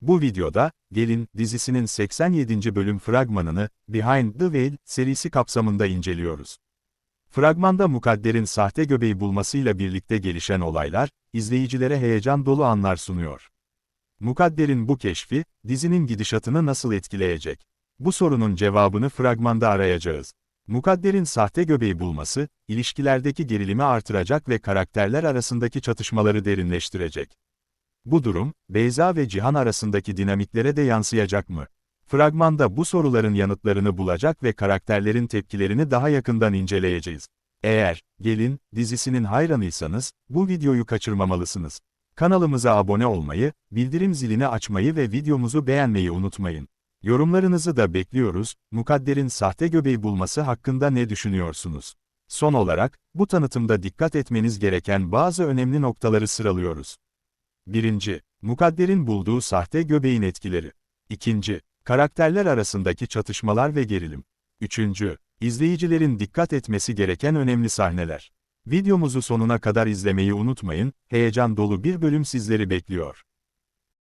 Bu videoda, Gelin dizisinin 87. bölüm fragmanını Behind the Veil serisi kapsamında inceliyoruz. Fragmanda Mukadder'in sahte göbeği bulmasıyla birlikte gelişen olaylar, izleyicilere heyecan dolu anlar sunuyor. Mukadder'in bu keşfi, dizinin gidişatını nasıl etkileyecek? Bu sorunun cevabını fragmanda arayacağız. Mukadder'in sahte göbeği bulması, ilişkilerdeki gerilimi artıracak ve karakterler arasındaki çatışmaları derinleştirecek. Bu durum, Beyza ve Cihan arasındaki dinamiklere de yansıyacak mı? Fragmanda bu soruların yanıtlarını bulacak ve karakterlerin tepkilerini daha yakından inceleyeceğiz. Eğer, Gelin, dizisinin hayranıysanız, bu videoyu kaçırmamalısınız. Kanalımıza abone olmayı, bildirim zilini açmayı ve videomuzu beğenmeyi unutmayın. Yorumlarınızı da bekliyoruz, Mukadder'in sahte göbeği bulması hakkında ne düşünüyorsunuz? Son olarak, bu tanıtımda dikkat etmeniz gereken bazı önemli noktaları sıralıyoruz. 1. Mukadder'in bulduğu sahte göbeğin etkileri. 2. Karakterler arasındaki çatışmalar ve gerilim. 3. İzleyicilerin dikkat etmesi gereken önemli sahneler. Videomuzu sonuna kadar izlemeyi unutmayın, heyecan dolu bir bölüm sizleri bekliyor.